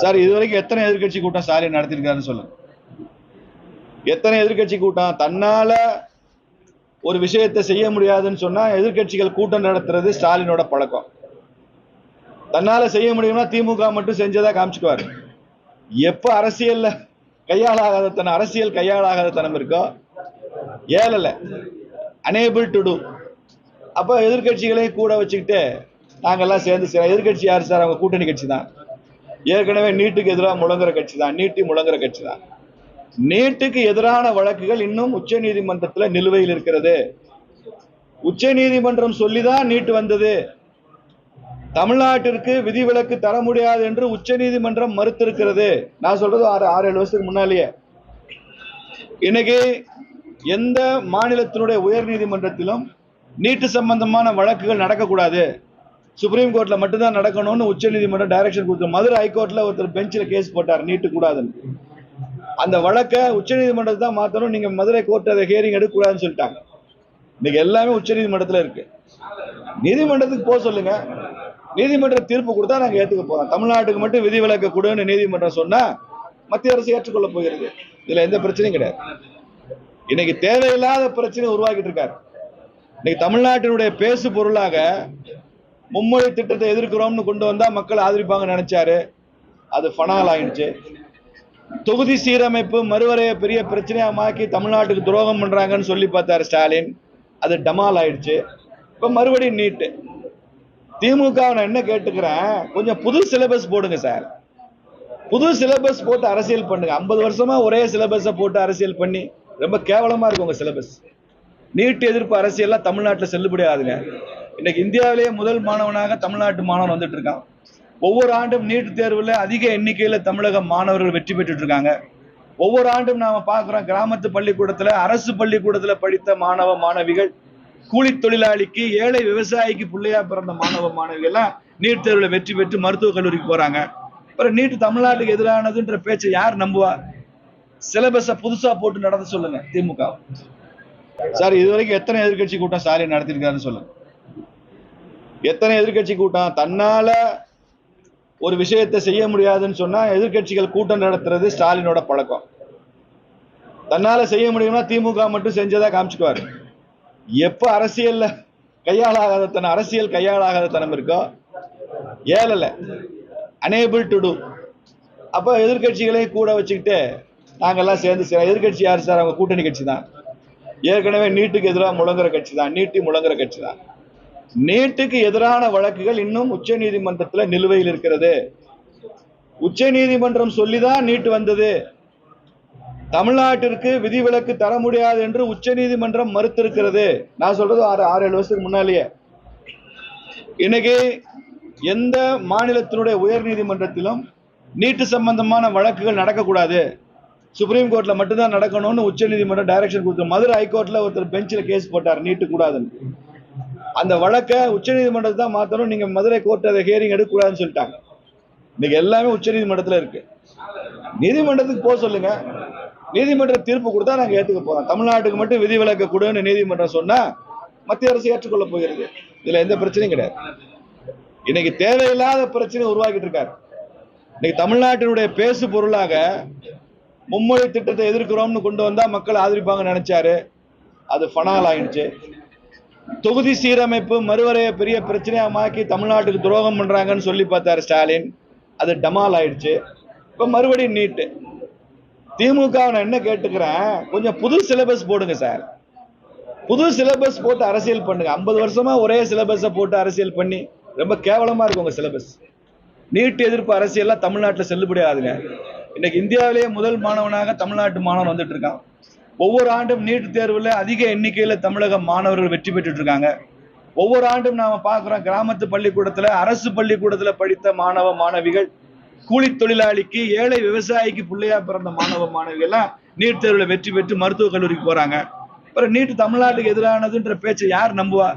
Sir இது வரைக்கும் எத்தனை எதிர்க்கட்சி கூட்டம் ஸ்டாலின் நடத்திருக்காருன்னு சொல்லுங்க. எத்தனை எதிர்க்கட்சி கூட்டம்? தன்னால ஒரு விஷயத்தை செய்ய முடியாதுன்னு சொன்னா எதிர்க்கட்சிகள் கூட்டம் நடத்துறது ஸ்டாலினோட பழக்கம். தன்னால செய்ய முடியும்னா திமுக மட்டும் செஞ்சதா காமிச்சுக்குவாரு. எப்ப அரசியல்ல கையாளாகாதத்தனம் அரசியல் கையாளாகாதத்தனம் இருக்கோ? ஏழல அனேபிள் டு டூ அப்போ எதிர்க்கட்சிகளையும் கூட வச்சுக்கிட்டு நாங்கெல்லாம் சேர்ந்து செய்யறோம் எதிர்கட்சி யார் சார்? அவங்க கூட்டணி கட்சி தான். ஏற்கனவே நீட்டுக்கு எதிராக முழங்குற கட்சி தான். நீட்டி முழங்குற கட்சி தான். நீட்டுக்கு எதிரான வழக்குகள் இன்னும் உச்ச நீதிமன்றத்தில் நிலுவையில் இருக்கிறது. உச்ச நீதிமன்றம் சொல்லிதான் நீட்டு வந்தது. தமிழ்நாட்டிற்கு விதிவிலக்கு தர முடியாது என்று உச்ச நீதிமன்றம் மறுத்திருக்கிறது. நான் சொல்றது ஆறு ஆறு ஏழு வருஷத்துக்கு முன்னாலேயே. இன்னைக்கு எந்த மாநிலத்தினுடைய உயர் நீதிமன்றத்திலும் நீட்டு சம்பந்தமான வழக்குகள் நடக்கக்கூடாது. சுப்ரீம் கோர்ட்ல மட்டும்தான் நடக்கணும்னு உச்ச நீதிமன்றம் டைரக்ஷன் கொடுத்து மதுரை ஹைகோர்ட்ல ஒருத்தர் பெஞ்சில் கேஸ் போட்டார் நீட்டு கூடாதுன்னு அந்த வழக்கை உச்ச நீதிமன்றத்தை தான் மாத்தணும் நீங்க மதுரை கோர்ட் அதை ஹியரிங் எடுக்கக்கூடாதுன்னு சொல்லிட்டாங்க. இன்னைக்கு எல்லாமே உச்ச நீதிமன்றத்துல இருக்கு. நீதிமன்றத்துக்கு போக சொல்லுங்க. நீதிமன்ற தீர்ப்பு கொடுத்தா நாங்க ஏத்துக்க போறோம். தமிழ்நாட்டுக்கு மட்டும் விதிவிலக்கு கொடுன்னு நீதிமன்றம் சொன்னா மத்திய அரசு ஏற்றுக்கொள்ள போகிறது. இதுல எந்த பிரச்சனையும் கிடையாது. இன்னைக்கு தேவையில்லாத பிரச்சனை உருவாக்கிட்டு இருக்காரு. இன்னைக்கு தமிழ்நாட்டினுடைய பேசு பொருளாக மும்மொழி திட்டத்தை எதிர்க்கிறோம்னு கொண்டு வந்தால் மக்கள் ஆதரிப்பாங்கன்னு நினைச்சாரு. அது ஃபனால் ஆயிடுச்சு. தொகுதி சீரமைப்பு மறுவரைய பெரிய பிரச்சனையாமாக்கி தமிழ்நாட்டுக்கு துரோகம் பண்ணுறாங்கன்னு சொல்லி பார்த்தாரு ஸ்டாலின். அது டமால் ஆயிடுச்சு. இப்போ மறுபடியும் நீட்டு. திமுக நான் என்ன கேட்டுக்கிறேன் கொஞ்சம் புது சிலபஸ் போடுங்க சார். புது சிலபஸ் போட்டு அரசியல் பண்ணுங்க. ஐம்பது வருஷமா ஒரே சிலபஸை போட்டு அரசியல் பண்ணி ரொம்ப கேவலமா இருக்கு உங்க சிலபஸ் நீட் எதிர்ப்பு அரசியல்லாம் தமிழ்நாட்டில் செல்லுபடி ஆகுதுங்க இன்னைக்கு இந்தியாவிலேயே முதல் மாணவனாக தமிழ்நாட்டு மாணவன் வந்துட்டு இருக்கான். ஒவ்வொரு ஆண்டும் நீட் தேர்வுல அதிக எண்ணிக்கையில தமிழக மாணவர்கள் வெற்றி பெற்றுட்டு இருக்காங்க. ஒவ்வொரு ஆண்டும் நாம பார்க்குறோம் கிராமத்து பள்ளிக்கூடத்துல அரசு பள்ளிக்கூடத்துல படித்த மாணவ மாணவிகள் கூலி தொழிலாளிக்கு ஏழை விவசாயிக்கு பிள்ளையா பிறந்த மாணவ மாணவிகள் எல்லாம் நீட் தேர்வுல வெற்றி பெற்று மருத்துவக் கல்லூரிக்கு போறாங்க. அப்புறம் நீட் தமிழ்நாட்டுக்கு எதிரானதுன்ற பேச்சை யார் நம்புவா? சிலபஸ புதுசா போட்டு நடத்த சொல்லுங்க திமுக. சார் இது வரைக்கும் எத்தனை எதிர்க்கட்சி கூட்டம் ஸ்டாலின் நடத்திருக்காருன்னு சொல்லுங்க. எத்தனை எதிர்க்கட்சி கூட்டம்? தன்னால ஒரு விஷயத்தை செய்ய முடியாதுன்னு சொன்னா எதிர்க்கட்சிகள் கூட்டம் நடத்துறது ஸ்டாலினோட பழக்கம். தன்னால செய்ய முடியும்னா திமுக மட்டும் செஞ்சதா காமிச்சுக்குவாரு. எப்ப அரசியல்ல கையாளாகாதத்தனம் அரசியல் கையாளாகாதத்தனம் இருக்கோ? ஏழல அனேபிள் டு டூ அப்ப எதிர்க்கட்சிகளையும் கூட வச்சுக்கிட்டு நாங்கெல்லாம் சேர்ந்து சார் எதிர்க்கட்சி யார் சார்? அவங்க கூட்டணி கட்சி தான். ஏற்கனவே நீட்டுக்கு எதிராக முழங்குற கட்சி தான். நீட்டி முழங்குற கட்சி தான். நீட்டுக்கு எதிரான வழக்குகள் இன்னும் உச்ச நீதிமன்றத்தில் நிலுவையில் இருக்கிறது. உச்ச நீதிமன்றம் சொல்லிதான் நீட்டு வந்தது. தமிழ்நாட்டிற்கு விதிவிலக்கு தர முடியாது என்று உச்ச நீதிமன்றம் மறுத்திருக்கிறது. நான் சொல்றது ஆறு ஆறு ஏழு வருஷத்துக்கு முன்னாலேயே. இன்னைக்கு எந்த மாநிலத்தினுடைய உயர் நீதிமன்றத்திலும் நீட்டு சம்பந்தமான வழக்குகள் நடக்கக்கூடாது. சுப்ரீம் கோர்ட்ல மட்டும்தான் நடக்கணும்னு உச்ச நீதிமன்றம் டைரக்ஷன் கொடுத்து மதுரை ஹைகோர்ட்ல ஒருத்தர் பெஞ்சில் கேஸ் போட்டார் நீட்டு கூடாதுன்னு அந்த வழக்கை உச்ச நீதிமன்றத்தை தான் மாற்றணும் நீங்கள் மதுரை கோர்ட் அதை ஹியரிங் எடுக்கக்கூடாதுன்னு சொல்லிட்டாங்க. இன்னைக்கு எல்லாமே உச்ச நீதிமன்றத்துல இருக்கு. நீதிமன்றத்துக்கு போக சொல்லுங்க. நீதிமன்ற தீர்ப்பு கொடுத்தா நாங்கள் ஏற்றுக்க போகிறோம் தமிழ்நாட்டுக்கு மட்டும் விதிவிலக்கு கொடுன்னு நீதிமன்றம் சொன்னால் மத்திய அரசு ஏற்றுக்கொள்ள போகிறது. இதில் எந்த பிரச்சனையும் கிடையாது. இன்னைக்கு தேவையில்லாத பிரச்சனை உருவாக்கிட்டு இருக்காரு. இன்னைக்கு தமிழ்நாட்டினுடைய பேசு பொருளாக மும்மொழி திட்டத்தை எதிர்க்கிறோம்னு கொண்டு வந்தால் மக்கள் ஆதரிப்பாங்கன்னு நினைச்சாரு. அது ஃபனால் ஆயிடுச்சு. தொகுதி சீரமைப்பு மறுவரைய பெரிய பிரச்சனையாமாக்கி தமிழ்நாட்டுக்கு துரோகம் பண்றாங்கன்னு சொல்லி பார்த்தார் ஸ்டாலின். அது டமால் ஆயிடுச்சு. இப்போ மறுபடியும் நீட்டு. திமுக நான் என்ன கேட்டுக்கிறேன் கொஞ்சம் புது சிலபஸ் போடுங்க சார். புது சிலபஸ் போட்டு அரசியல் பண்ணுங்க. ஐம்பது வருஷமா ஒரே சிலபஸை போட்டு அரசியல் பண்ணி ரொம்ப கேவலமா இருக்கு உங்க சிலபஸ் நீட் எதிர்ப்பு அரசியல்லாம் தமிழ்நாட்டில் செல்லுபடியாதுங்க இன்னைக்கு இந்தியாவிலேயே முதல் மாணவனாக தமிழ்நாட்டு மாணவன் வந்துட்டு இருக்கான். ஒவ்வொரு ஆண்டும் நீட் தேர்வில் அதிக எண்ணிக்கையில் தமிழக மாணவர்கள் வெற்றி பெற்றுட்டு இருக்காங்க ஒவ்வொரு ஆண்டும் நாம பார்க்குறோம் கிராமத்து பள்ளிக்கூடத்துல அரசு பள்ளிக்கூடத்துல படித்த மாணவ மாணவிகள் கூலி தொழிலாளிக்கு ஏழை விவசாயிக்கு பிள்ளையா பிறந்த மாணவ மாணவிகள்லாம் நீட் தேர்வில் வெற்றி பெற்று மருத்துவக் கல்லூரிக்கு போறாங்க. அப்புறம் நீட் தமிழ்நாட்டுக்கு எதிரானதுன்ற பேச்சை யார் நம்புவா?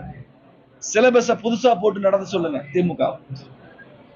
சிலபஸை புதுசா போட்டு நடத்த சொல்லுங்க திமுக.